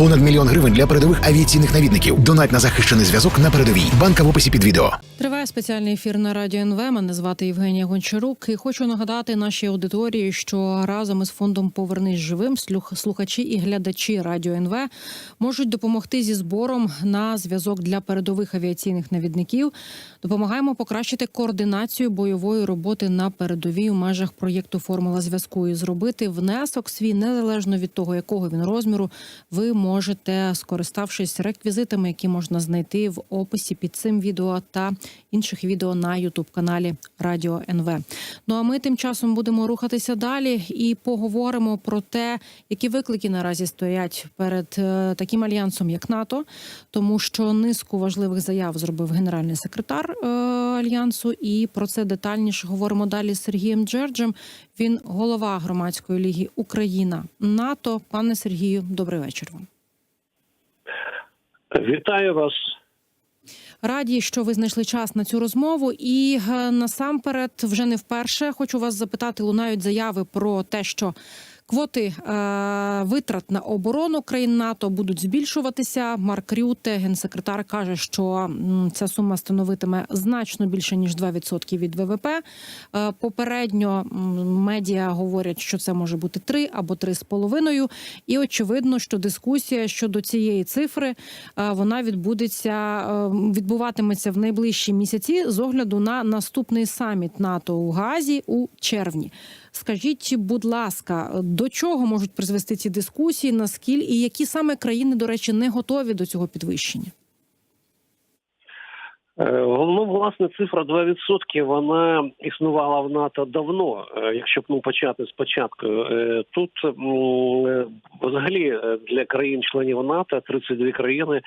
Понад мільйон гривень для передових авіаційних навідників. Донать на захищений зв'язок на передовій. Банка в описі під відео. Триває спеціальний ефір на радіо НВ. Мене звати Євгенія Гончарук. І хочу нагадати нашій аудиторії, що разом із фондом Повернись живим слух- слухачі і глядачі радіо НВ можуть допомогти зі збором на зв'язок для передових авіаційних навідників. Допомагаємо покращити координацію бойової роботи на передовій у межах проєкту Формула зв'язку і зробити внесок свій незалежно від того, якого він розміру. Ви можете, скориставшись реквізитами, які можна знайти в описі під цим відео та інших відео на Ютуб каналі Радіо НВ. Ну а ми тим часом будемо рухатися далі і поговоримо про те, які виклики наразі стоять перед е, таким альянсом, як НАТО, тому що низку важливих заяв зробив генеральний секретар е, альянсу. І про це детальніше говоримо далі з Сергієм Джерджем. Він голова громадської ліги Україна НАТО. Пане Сергію, добрий вечір вам. Вітаю вас. Раді, що ви знайшли час на цю розмову. І е, насамперед, вже не вперше хочу вас запитати. Лунають заяви про те, що квоти е, витрат на оборону країн НАТО будуть збільшуватися. Марк Рюте, генсекретар, каже, що ця сума становитиме значно більше ніж 2% від ВВП. Е, попередньо медіа говорять, що це може бути 3 або 3,5. І очевидно, що дискусія щодо цієї цифри е, вона відбудеться відбуватиметься в найближчі місяці з огляду на наступний саміт НАТО у Газі у червні. Скажіть, будь ласка, до чого можуть призвести ці дискусії? Наскільки і які саме країни, до речі, не готові до цього підвищення? Е, Ну, власне, цифра 2% вона існувала в НАТО давно. Е, Якщо б ну почати спочатку, Е, тут взагалі для країн-членів НАТО 32 країни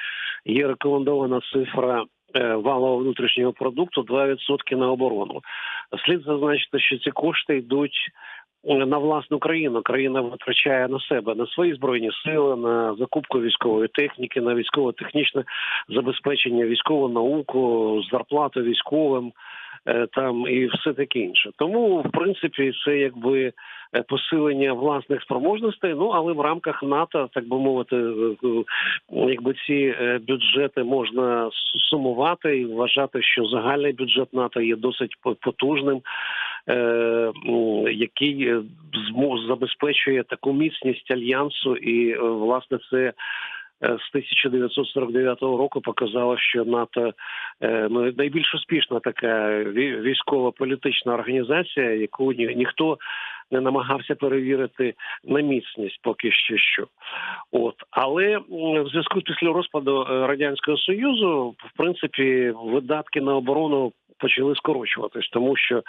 є рекомендована цифра. Е, Валового внутрішнього продукту 2% на оборону. Слід зазначити, що ці кошти йдуть е, на власну країну. Країна витрачає на себе на свої збройні сили, на закупку військової техніки, на військово-технічне забезпечення, військову науку, зарплату військовим. Е, Там і все таке інше. Тому, в принципі, це якби е, посилення власних спроможностей. Ну але в рамках НАТО, так би мовити, е, якби ці бюджети можна сумувати і вважати, що загальний бюджет НАТО є досить потужним, який забезпечує таку міцність альянсу, і власне це. Е, З 1949 року показало, що НАТО е, ну, найбільш успішна така ві- військово-політична організація, яку ні, ніхто не намагався перевірити на міцність поки що що. От але в зв'язку після розпаду е, радянського союзу, в принципі, видатки на оборону почали скорочуватись, тому що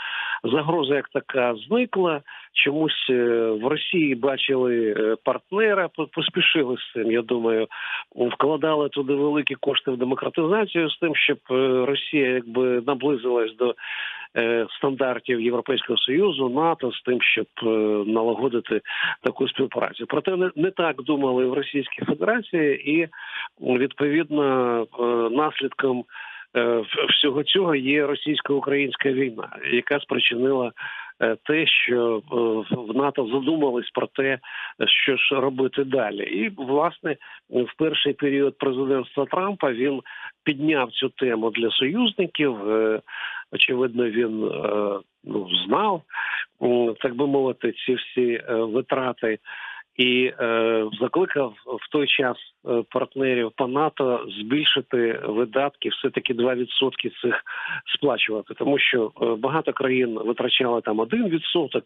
загроза як така зникла. Чомусь е, в Росії бачили е, партнера, поспішили з цим. Я думаю, вкладали туди великі кошти в демократизацію з тим, щоб е, Росія якби наблизилась до стандартів Європейського союзу, НАТО з тим, щоб налагодити таку співпрацю. Проте не, так думали в Російській Федерації, і відповідно наслідком. Е, Всього цього є російсько-українська війна, яка спричинила е, те, що е, в НАТО задумались про те, що ж робити далі. І власне в перший період президентства Трампа він підняв цю тему для союзників. Очевидно, він ну знав, так би мовити, ці всі витрати. І е, закликав в той час е, партнерів по НАТО збільшити видатки, все таки 2% цих сплачувати, тому що е, багато країн витрачали там 1%,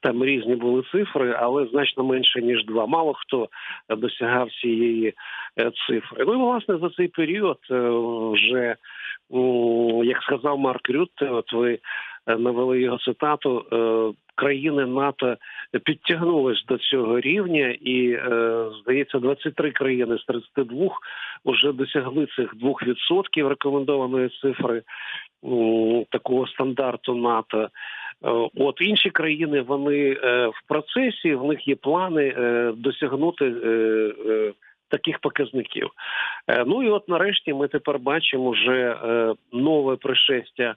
там різні були цифри, але значно менше ніж 2%. Мало хто досягав цієї е, цифри. Ну і власне за цей період вже як сказав Марк Рютте, от ви навели його цитату. е, Країни НАТО підтягнулись до цього рівня, і е, здається, 23 країни з 32 вже досягли цих 2% рекомендованої цифри такого стандарту НАТО. Е, От інші країни вони е, в процесі, в них є плани е, досягнути е, е, таких показників. Е, Ну і от нарешті ми тепер бачимо вже е, нове пришестя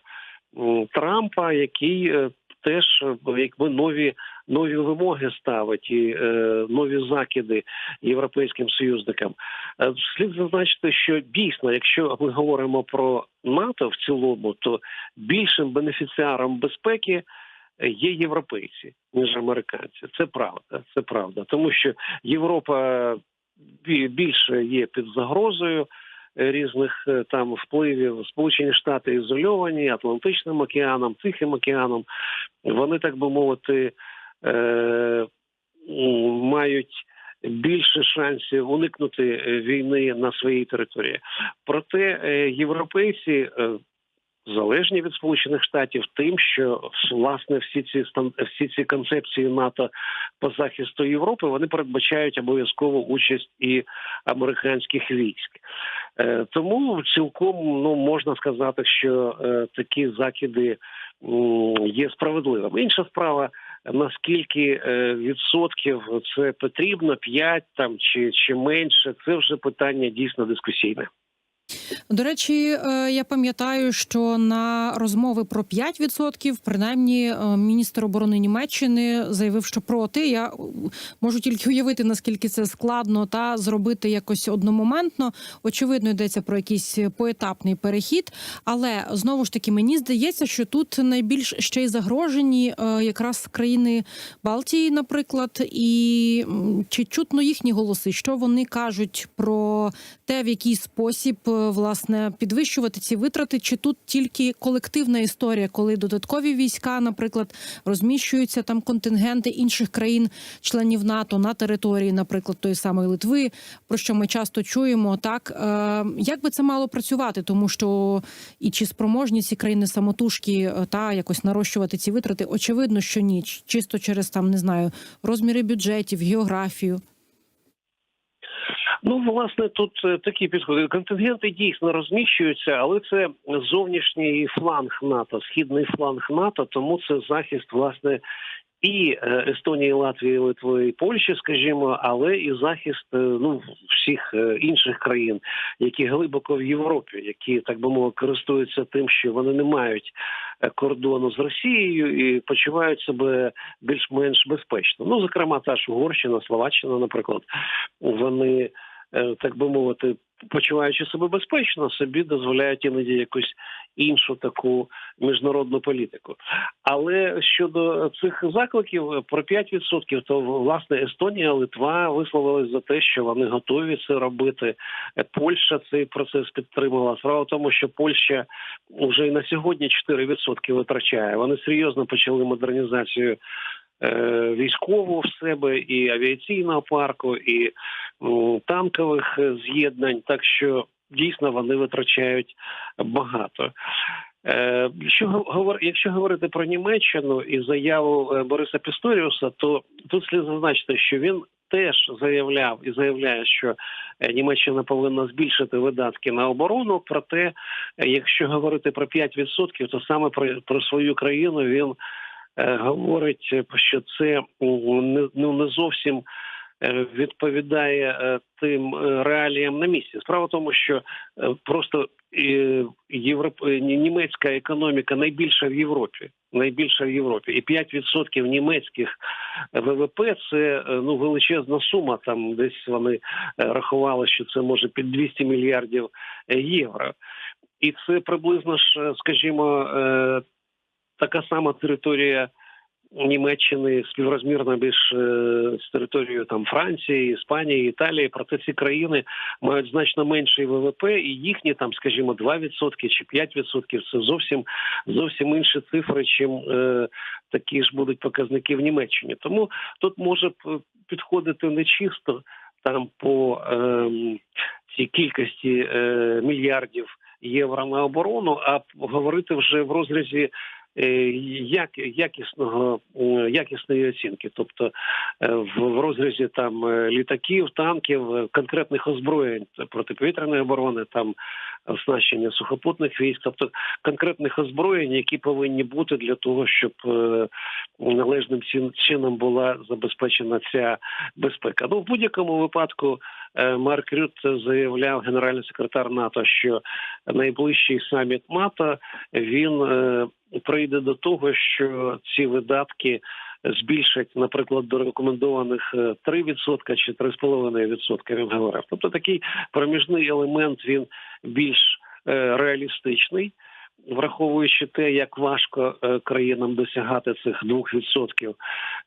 Трампа, який е, теж е, якби нові нові вимоги ставить і е, нові закиди європейським союзникам. Е, Слід зазначити, що дійсно, якщо ми говоримо про НАТО в цілому, то більшим бенефіціаром безпеки є європейці ніж американці. Це правда, це правда, тому що Європа більше є під загрозою. Різних е, там впливів Сполучені Штати ізольовані Атлантичним океаном, Тихим океаном. Вони так би мовити е, мають більше шансів уникнути е, війни на своїй території. Проте європейці. Залежні від сполучених штатів тим, що власне всі ці всі ці концепції НАТО по захисту Європи вони передбачають обов'язкову участь і американських військ. Е, Тому цілком ну можна сказати, що е, такі закиди є справедливими. Інша справа. Наскільки е, відсотків це потрібно, 5 там чи, чи менше, це вже питання дійсно дискусійне. До речі, е, я пам'ятаю, що на розмови про 5%, принаймні, е, міністр оборони Німеччини заявив, що проти. Я е, можу тільки уявити, наскільки це складно та зробити якось одномоментно. Очевидно, йдеться про якийсь поетапний перехід. Але знову ж таки, мені здається, що тут найбільш ще й загрожені якраз країни Балтії, наприклад, і чи чутно їхні голоси, що вони кажуть про те, в який спосіб е, власне підвищувати ці витрати, чи тут тільки колективна історія, коли додаткові війська, наприклад, розміщуються там контингенти інших країн-членів НАТО на території, наприклад, тої самої Литви, про що ми часто чуємо, так е, як би це мало працювати, тому що і чи спроможні ці країни самотужки е, та якось нарощувати ці витрати? Очевидно, що ні, чисто через там не знаю розміри бюджетів, географію. Ну, власне, тут е, такі підходи. Контингенти дійсно розміщуються, але це зовнішній фланг НАТО, східний фланг НАТО, тому це захист, власне. І е, Естонії, Латвії, Литви, і Польщі, скажімо, але і захист е, ну всіх інших країн, які глибоко в Європі, які так би мовити, користуються тим, що вони не мають кордону з Росією і почувають себе більш-менш безпечно. Ну, зокрема, та ж Угорщина, Словаччина, наприклад, вони так би мовити, почуваючи себе безпечно, собі дозволяють іноді якусь іншу таку міжнародну політику. Але щодо цих закликів е, про 5%, то власне Естонія, Литва висловились за те, що вони готові це робити. Е, Польща цей процес підтримала. Справа в тому, що Польща вже і на сьогодні 4% витрачає. Вони серйозно почали модернізацію е, військову в себе і авіаційного парку, і танкових е, з'єднань. Так що дійсно вони витрачають багато. Е, Що якщо говорити про Німеччину і заяву е, Бориса Пісторіуса, то тут слід зазначити, що він теж заявляв і заявляє, що е, Німеччина повинна збільшити видатки на оборону. Проте, е, якщо говорити про 5%, то саме про, про свою країну він е, говорить, е, що це ну, не зовсім е, відповідає е, тим е, реаліям на місці. Справа в тому, що е, просто е, європ... е, німецька економіка найбільша в Європі. Найбільша в Європі, і 5% німецьких ВВП це е, ну величезна сума. Там десь вони е, рахували, що це може під 200 мільярдів е, євро. І це приблизно ж, е, скажімо, е, така сама територія Німеччини співрозмірна більш е, з територією там Франції, Іспанії, Італії. Проте ці країни мають значно менший ВВП, і їхні там, скажімо, 2% чи 5% – це зовсім зовсім інші цифри, чим е, такі ж будуть показники в Німеччині. Тому тут може підходити не чисто там по ем, цій кількості е, мільярдів євро на оборону, а говорити вже в розрізі е, як якісного е, якісної оцінки, тобто е, в, розрізі там е, літаків, танків, е, конкретних озброєнь протиповітряної оборони, там оснащення сухопутних військ, тобто конкретних озброєнь, які повинні бути для того, щоб е, належним чином була забезпечена ця безпека. Ну в будь-якому випадку е, Марк Рют заявляв генеральний секретар НАТО, що найближчий саміт НАТО він е, прийде до того, що ці видатки збільшать, наприклад, до рекомендованих е, 3% чи 3,5%, він говорив. Тобто такий проміжний елемент він більш е, реалістичний. Враховуючи те, як важко е, країнам досягати цих 2%,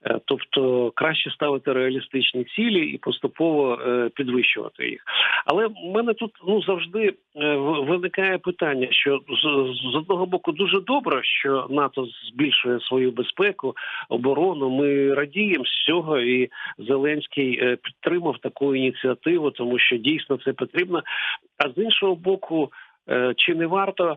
Е, тобто краще ставити реалістичні цілі і поступово е, підвищувати їх. Але в мене тут ну завжди виникає питання, що з, одного боку дуже добре, що НАТО збільшує свою безпеку, оборону. Ми радіємо з цього, і Зеленський підтримав таку ініціативу, тому що дійсно це потрібно. А з іншого боку, чи не варто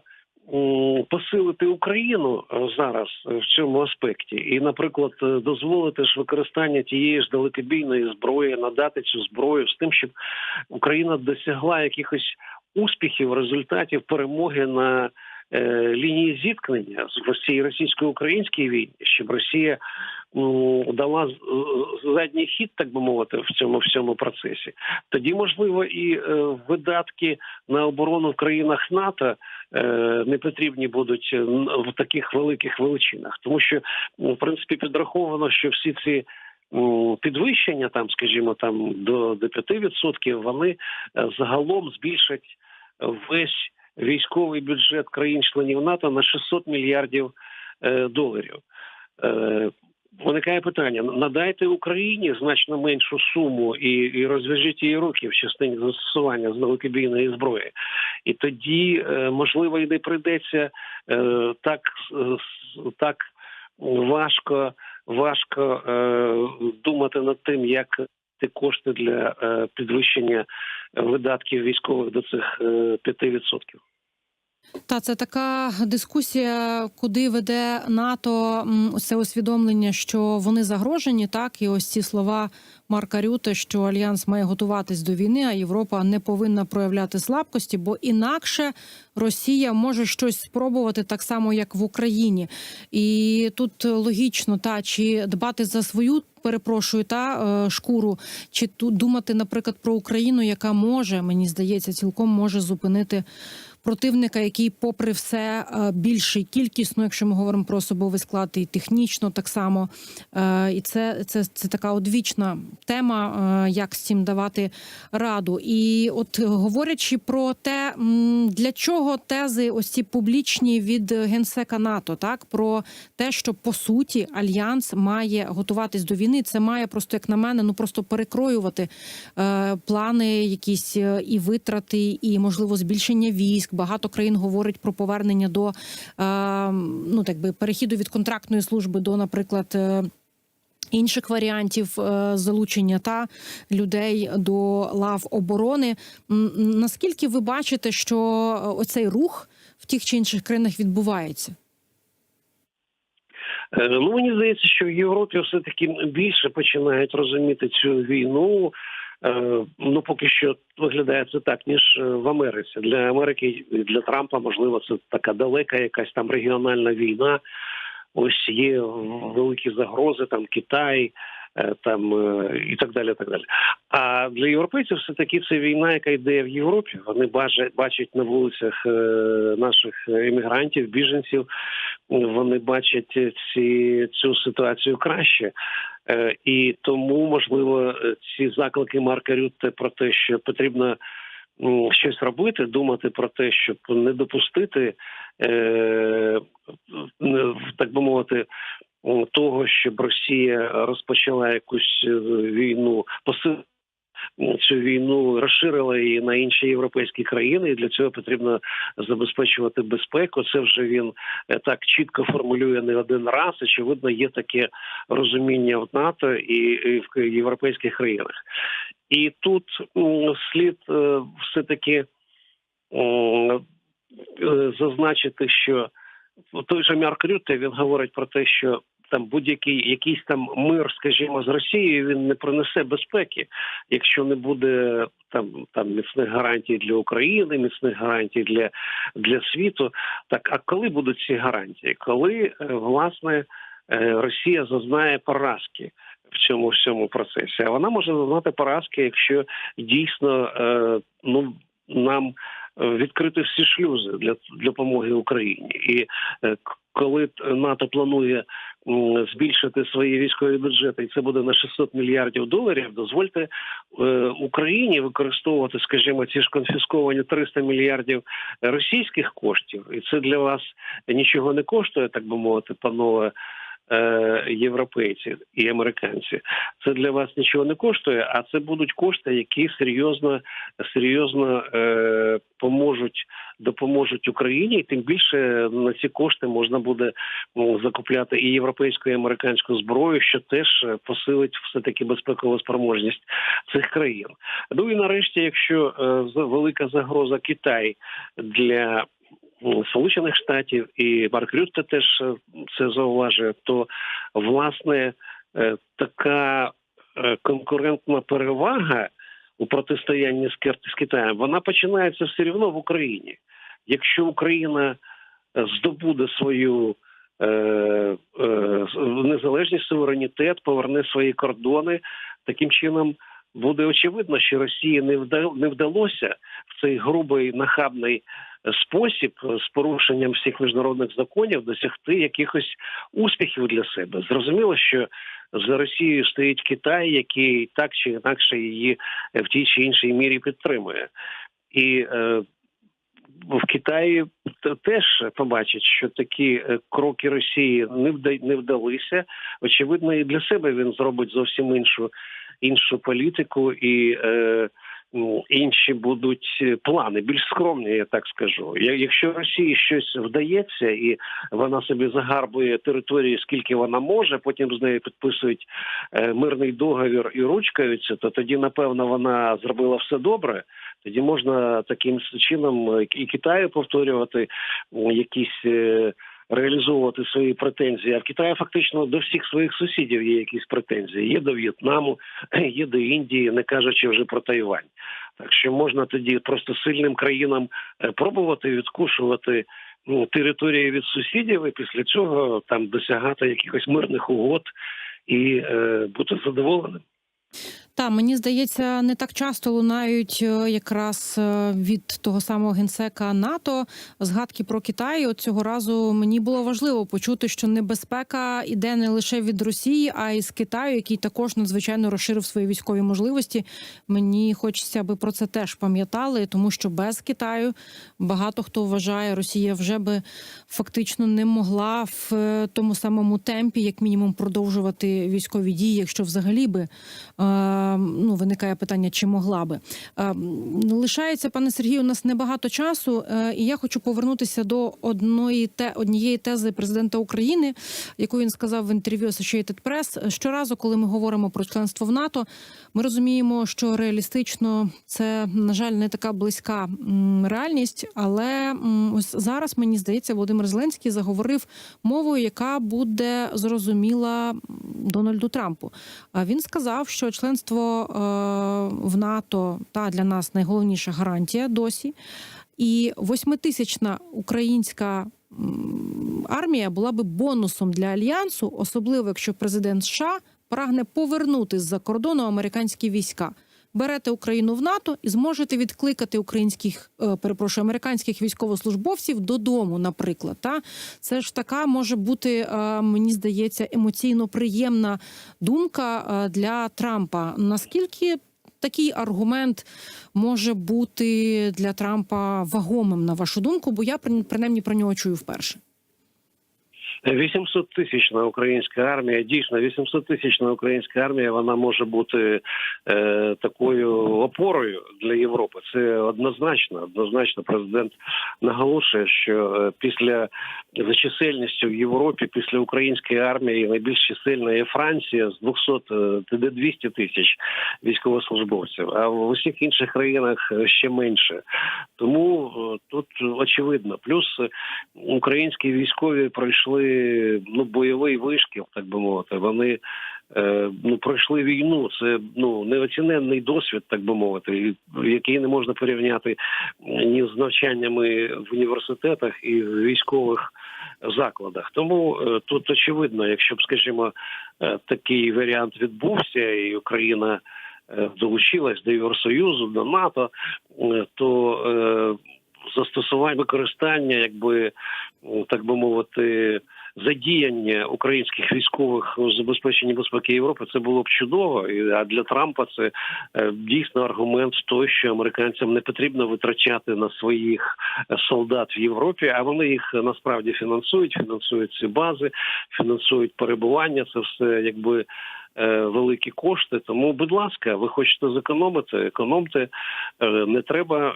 посилити Україну е, зараз е, в цьому аспекті, і, наприклад, е, дозволити ж використання тієї ж далекобійної зброї, надати цю зброю з тим, щоб Україна досягла якихось успіхів, результатів перемоги на лінії зіткнення з Росії російсько-українській війні, щоб Росія дала з- задній хід, так би мовити, в цьому всьому процесі. Тоді можливо і е, видатки на оборону в країнах НАТО е, не потрібні будуть е, в таких великих величинах, тому що в принципі підраховано, що всі ці підвищення, там, скажімо, там до, до 5%, вони е, загалом збільшать весь військовий бюджет країн-членів НАТО на 600 мільярдів е, доларів. Е, Виникає питання: надайте Україні значно меншу суму і, і розв'яжіть її руки в частині застосування з далекобійної зброї, і тоді е, можливо і не прийдеться так так важко важко думати над тим, як ці кошти для е, підвищення видатків військових до цих е, 5%. Та це така дискусія, куди веде НАТО це усвідомлення, що вони загрожені, так і ось ці слова Марка Рюте, що альянс має готуватись до війни, а Європа не повинна проявляти слабкості, бо інакше Росія може щось спробувати так само, як в Україні. І тут логічно, та чи дбати за свою. Перепрошую та е, шкуру, чи тут думати, наприклад, про Україну, яка може, мені здається, цілком може зупинити противника, який, попри все, е, більший кількісно, якщо ми говоримо про особовий склад, і технічно так само. Е, І це, це, це така одвічна тема, е, як з цим давати раду. І от говорячи про те, для чого тези ось ці публічні від генсека НАТО, так про те, що по суті альянс має готуватись до війни. Це має просто, як на мене, ну просто перекроювати плани, якісь і витрати, і можливо збільшення військ. Багато країн говорить про повернення до е, ну так би перехіду від контрактної служби до, наприклад. е, Інших варіантів е, залучення та людей до лав оборони. Наскільки ви бачите, що оцей рух в тих чи інших країнах відбувається? Ну мені здається, що в Європі все таки більше починають розуміти цю війну. Е, Ну поки що виглядає це так, ніж е, в Америці. Для Америки для Трампа можливо це така далека якась там регіональна війна. Ось є великі загрози, там Китай, там е, і так далі. Так далі. А для європейців все таки це війна, яка йде в Європі. Вони бачать, на вулицях е, наших емігрантів, біженців. Вони бачать ці цю ситуацію краще. Е, І тому, можливо, е, ці заклики Марка Рютте про те, що потрібно щось робити, думати про те, щоб не допустити, е, так би мовити, того, щоб Росія розпочала якусь е, війну, посилила цю війну, розширила її на інші європейські країни, і для цього потрібно забезпечувати безпеку. Це вже він е, так чітко формулює не один раз. Очевидно, є таке розуміння в НАТО і, в європейських країнах. І тут слід е, все таки зазначити, що той же Марк Рютте, він говорить про те, що там будь-який якийсь там мир, скажімо, з Росією, він не принесе безпеки, якщо не буде там там міцних гарантій для України, міцних гарантій для, для світу. Так а коли будуть ці гарантії? Коли е, власне е, Росія зазнає поразки? В цьому всьому процесі, а вона може зазнати поразки, якщо дійсно е, ну нам е, відкрити всі шлюзи для допомоги Україні, і е, коли НАТО планує збільшити свої військові бюджети, і це буде на 600 мільярдів доларів. Дозвольте е, Україні використовувати, скажімо, ці ж конфісковані 300 мільярдів російських коштів, і це для вас нічого не коштує, так би мовити, панове. Е, Європейці і американці, це для вас нічого не коштує, а це будуть кошти, які серйозно серйозно е, поможуть допоможуть Україні, і тим більше на ці кошти можна буде ну, закупляти і європейську, і американську зброю, що теж посилить все таки безпекову спроможність цих країн. Ну і нарешті, якщо е, велика загроза Китай для Сполучених Штатів і Марк Рютте теж е, це зауважує, то власне е, така е, конкурентна перевага у протистоянні з Китаєм, вона починається все рівно в Україні. Якщо Україна здобуде свою е, е, незалежність, суверенітет, поверне свої кордони, таким чином буде очевидно, що Росії не не вдалося в цей грубий нахабний е, спосіб е, з порушенням всіх міжнародних законів досягти якихось успіхів для себе. Зрозуміло, що за Росією стоїть Китай, який так чи інакше її е, в тій чи іншій мірі підтримує. І е, в Китаї теж побачать, що такі кроки Росії не вдалися. Очевидно, і для себе він зробить зовсім іншу іншу політику і. Е, ну, Інші будуть е, плани більш скромні, я так скажу. Якщо Росії щось вдається, і вона собі загарбує території, скільки вона може, потім з нею підписують е, мирний договір і ручкаються, то тоді напевно вона зробила все добре. Тоді можна таким чином е, і Китаю повторювати якісь. Реалізовувати свої претензії, а в Китаї фактично до всіх своїх сусідів є якісь претензії. Є до В'єтнаму, є до Індії, не кажучи вже про Тайвань. Так що можна тоді просто сильним країнам е, пробувати відкушувати ну, території від сусідів, і після цього там досягати якихось мирних угод і е, бути задоволеним. Та мені здається, не так часто лунають е, якраз е, від того самого генсека НАТО згадки про Китай. От цього разу мені було важливо почути, що небезпека іде не лише від Росії, а й з Китаю, який також надзвичайно розширив свої військові можливості. Мені хочеться, аби про це теж пам'ятали, тому що без Китаю багато хто вважає, Росія вже би фактично не могла в е, тому самому темпі, як мінімум, продовжувати військові дії, якщо взагалі би. Е, ну, виникає питання, чи могла би. Е, лишається, пане Сергію, у нас небагато часу, е, і я хочу повернутися до одної те, однієї тези президента України, яку він сказав в інтерв'ю Associated Press. Щоразу, коли ми говоримо про членство в НАТО, ми розуміємо, що реалістично це, на жаль, не така близька реальність, але ось зараз мені здається, Володимир Зеленський заговорив мовою, яка буде зрозуміла Дональду Трампу. Він сказав, що членство е, в НАТО та для нас найголовніша гарантія досі. І восьмитисячна українська армія була би бонусом для альянсу, особливо якщо президент США прагне повернути з-за кордону американські війська. Берете Україну в НАТО і зможете відкликати українських, е, перепрошую, американських військовослужбовців додому, наприклад. Та це ж така може бути, е, мені здається, емоційно приємна думка е, для Трампа. Наскільки такий аргумент може бути для Трампа вагомим, на вашу думку? Бо я при- принаймні про нього чую вперше. 800 тисячна українська армія. Дійсно, 800 тисячна українська армія. Вона може бути е, такою опорою для Європи. Це однозначно. Однозначно, президент наголошує, що е, після за чисельністю в Європі, після української армії, найбільш чисельна є Франція з 200 е, де 200 тисяч військовослужбовців. А в усіх інших країнах ще менше. Тому е, тут очевидно. Плюс українські військові пройшли ну бойовий вишкіл, так би мовити. Вони е, ну пройшли війну. Це ну неоціненний досвід, так би мовити, який не можна порівняти ні з навчаннями в університетах і в військових закладах. Тому е, тут очевидно, якщо б, скажімо, е, такий варіант відбувся, і Україна е, долучилась до Євросоюзу, до НАТО, е, то е, застосування використання якби так би мовити, задіяння українських військових у забезпеченні безпеки Європи, це було б чудово. А для Трампа це е, дійсно аргумент той, що американцям не потрібно витрачати на своїх е, солдат в Європі, а вони їх е, насправді фінансують, фінансують ці бази, фінансують перебування. Це все якби. Великі кошти, тому, будь ласка, ви хочете зекономити, економте. Не треба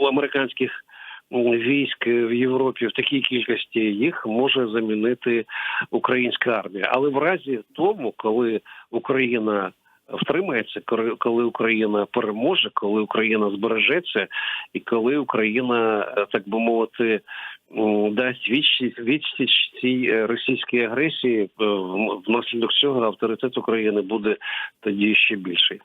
у американських військ в Європі в такій кількості їх може замінити українська армія. Але в разі тому, коли Україна втримається, коли- Україна переможе, коли Україна збережеться, і коли Україна, е, так би мовити, дасть відсіч, відсіч цій е, російській агресії, е, внаслідок цього авторитет України буде тоді ще більший.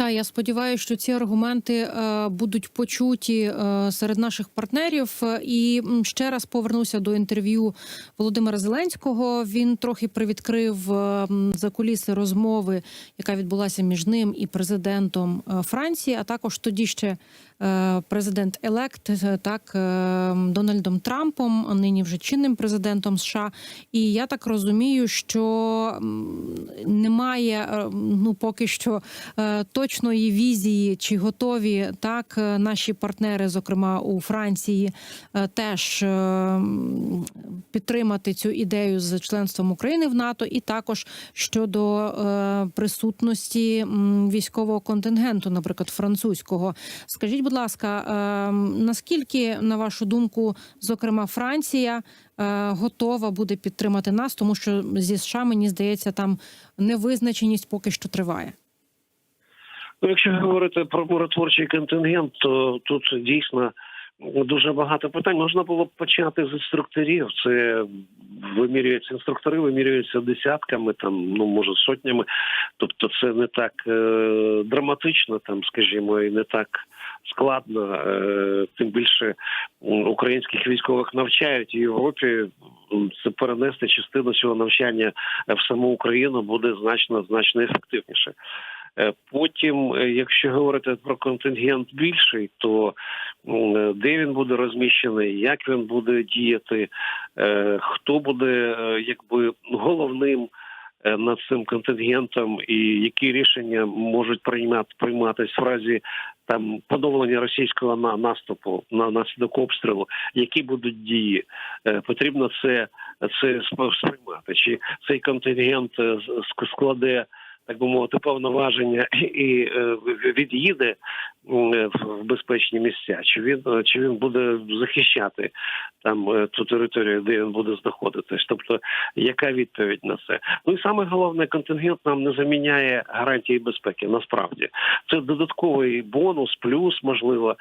Та я сподіваюся, що ці аргументи е, будуть почуті е, серед наших партнерів. І ще раз повернуся до інтерв'ю Володимира Зеленського. Він трохи привідкрив е, куліси закуліси розмови, яка відбулася між ним і президентом Франції, а також тоді ще е, президент елект е, так е, Дональдом Трампом, а нині вже чинним президентом США. І я так розумію, що немає ну поки що точної візії, чи готові так наші партнери, зокрема у Франції, теж підтримати цю ідею з членством України в НАТО, і також щодо присутності військового контингенту, наприклад, французького. Скажіть, будь ласка, е, наскільки, на вашу думку, зокрема Франція е, готова буде підтримати нас, тому що зі США мені здається, там невизначеність поки що триває. Ну, якщо говорити про миротворчий контингент, то тут дійсно дуже багато питань. Можна було б почати з інструкторів. Це вимірюються інструктори, вимірюються десятками, там ну може сотнями. Тобто, це не так е, драматично, там, скажімо, і не так складно. Е, тим більше українських військових навчають в Європі. Це перенести частину цього навчання в саму Україну буде значно значно ефективніше. Е, Потім, е, якщо говорити про контингент більший, то е, де він буде розміщений, як він буде діяти, е, хто буде е, якби головним е, над цим контингентом, і які рішення можуть приймати прийматись в разі там поновлення російського на наступу на наслідок обстрілу, які будуть дії, Е, потрібно це, це сприймати. Чи цей контингент е, складе так би мовити, повноваження і е, від'їде е, в безпечні місця, чи він е, чи він буде захищати там ту територію, де він буде знаходитись? Тобто, яка відповідь на це? Ну і саме головне, контингент нам не заміняє гарантії безпеки. Насправді це додатковий бонус, плюс можливо.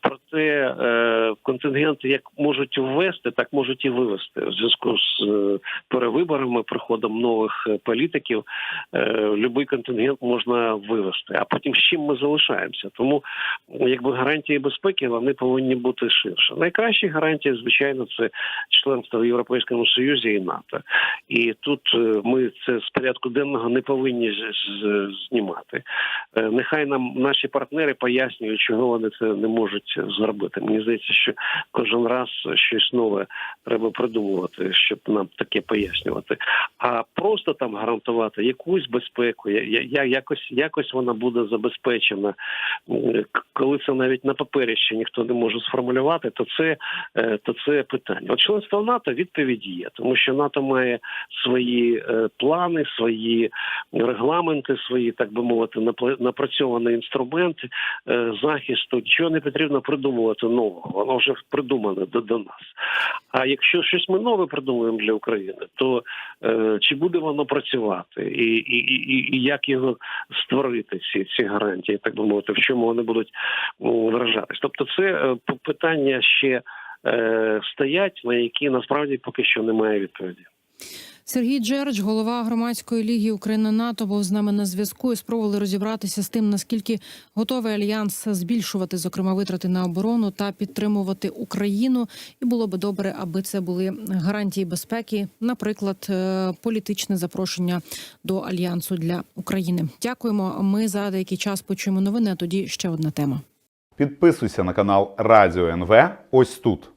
Проте е, контингент як можуть ввести, так можуть і вивести в зв'язку з перевиборами, приходом нових політиків. Любий контингент можна вивести. А потім з чим ми залишаємося? Тому якби гарантії безпеки вони повинні бути ширше. Найкращі гарантії, звичайно, це членство в Європейському Союзі і НАТО. І тут е, ми це з порядку денного не повинні знімати. Е, Нехай нам наші партнери пояснюють, чого вони це не можуть зробити. Мені здається, що кожен раз щось нове треба придумувати, щоб нам таке пояснювати. А просто там гарантувати якусь безпеку, я, я, я- якось якось вона буде забезпечена. Коли це навіть на папері ще ніхто не може сформулювати, то це е, то це питання. От членство НАТО відповідь є, тому що НАТО має свої е, плани, свої регламенти, свої, так би мовити, напле- напрацьований інструмент е, захисту. Нічого не потрібно придумувати нового. Воно вже придумане до, до нас. А якщо щось ми нове придумуємо для України, то чи буде воно працювати, і, і, і, і як його створити, ці, ці гарантії, так би мовити, в чому вони будуть вражатись? Тобто, це е, питання ще е, стоять, на які насправді поки що немає відповіді. Сергій Джердж, голова громадської ліги Україна НАТО, був з нами на зв'язку і спробували розібратися з тим, наскільки готовий альянс збільшувати, зокрема, витрати на оборону та підтримувати Україну. І було би добре, аби це були гарантії безпеки, наприклад, е, політичне запрошення до альянсу для України. Дякуємо. Ми за деякий час почуємо новини. А тоді ще одна тема. Підписуйся на канал Радіо НВ ось тут.